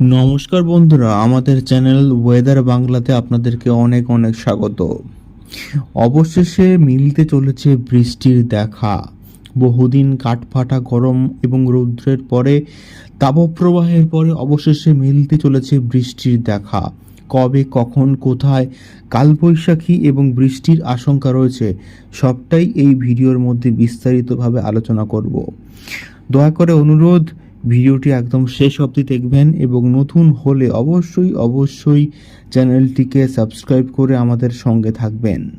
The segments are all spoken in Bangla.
নমস্কার বন্ধুরা, আমাদের চ্যানেল ওয়েদার বাংলাতে আপনাদেরকে অনেক অনেক স্বাগত। অবশেষে মিলতে চলেছে বৃষ্টির দেখা। বহুদিন কাঠফাটা গরম এবং রৌদ্রের পরে, তাপপ্রবাহের পরে অবশেষে মিলতে চলেছে বৃষ্টির দেখা। কবে, কখন, কোথায়, কালবৈশাখী এবং বৃষ্টির আশঙ্কা রয়েছে, সবটাই এই ভিডিওর মধ্যে বিস্তারিতভাবে আলোচনা করব। দয়া করে অনুরোধ ভিডিওটি একদম শেষ অবধি দেখবেন এবং নতুন হলে অবশ্যই অবশ্যই চ্যানেলটিকে সাবস্ক্রাইব করে আমাদের সঙ্গে থাকবেন।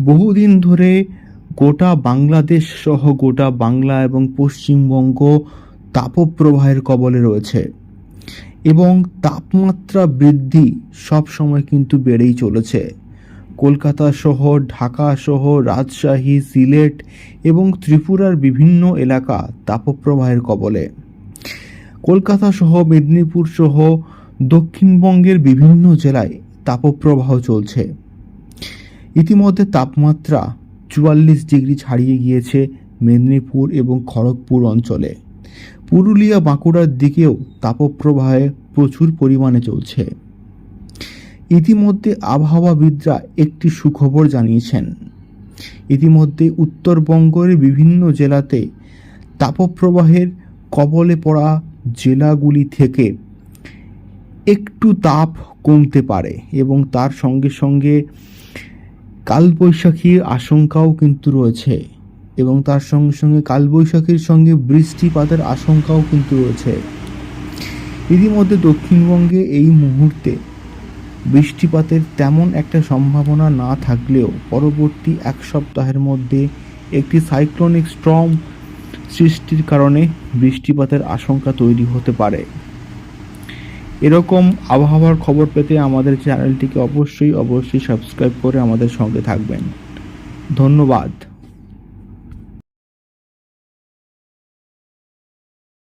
বহুদিন ধরে গোটা বাংলাদেশ সহ গোটা বাংলা এবং পশ্চিমবঙ্গ তাপপ্রবাহের কবলে রয়েছে এবং তাপমাত্রা বৃদ্ধি সব সময় কিন্তু বেড়েই চলেছে। কলকাতা সহ, ঢাকা সহ, রাজশাহী, সিলেট এবং ত্রিপুরার বিভিন্ন এলাকা তাপপ্রবাহের কবলে। কলকাতা সহ মেদিনীপুর সহ দক্ষিণবঙ্গের বিভিন্ন জেলায় তাপপ্রবাহ চলছে। ইতিমধ্যে তাপমাত্রা চুয়াল্লিশ ডিগ্রি ছাড়িয়ে গিয়েছে মেদিনীপুর এবং খড়গপুর অঞ্চলে। পুরুলিয়া, বাঁকুড়ার দিকেও তাপপ্রবাহে প্রচুর পরিমাণে চলছে। ইতিমধ্যে আবহাওয়াবিদরা একটি সুখবর জানিয়েছেন। ইতিমধ্যে উত্তরবঙ্গের বিভিন্ন জেলাতে তাপপ্রবাহের কবলে পড়া জেলাগুলি থেকে একটু তাপ কমতে পারে এবং তার সঙ্গে সঙ্গে কালবৈশাখীর আশঙ্কাও কিন্তু রয়েছে এবং তার সঙ্গে সঙ্গে কালবৈশাখীর সঙ্গে বৃষ্টিপাতের আশঙ্কাও কিন্তু রয়েছে। ইতিমধ্যে দক্ষিণবঙ্গে এই মুহূর্তে বৃষ্টিপাতের তেমন একটা সম্ভাবনা না থাকলেও পরবর্তী এক সপ্তাহের মধ্যে একটি সাইক্লোনিক স্ট্রম সৃষ্টির কারণে বৃষ্টিপাতের আশঙ্কা তৈরি হতে পারে। এরকম আবহাওয়ার খবর পেতে আমাদের চ্যানেলটিকে অবশ্যই অবশ্যই সাবস্ক্রাইব করে আমাদের সঙ্গে থাকবেন। ধন্যবাদ।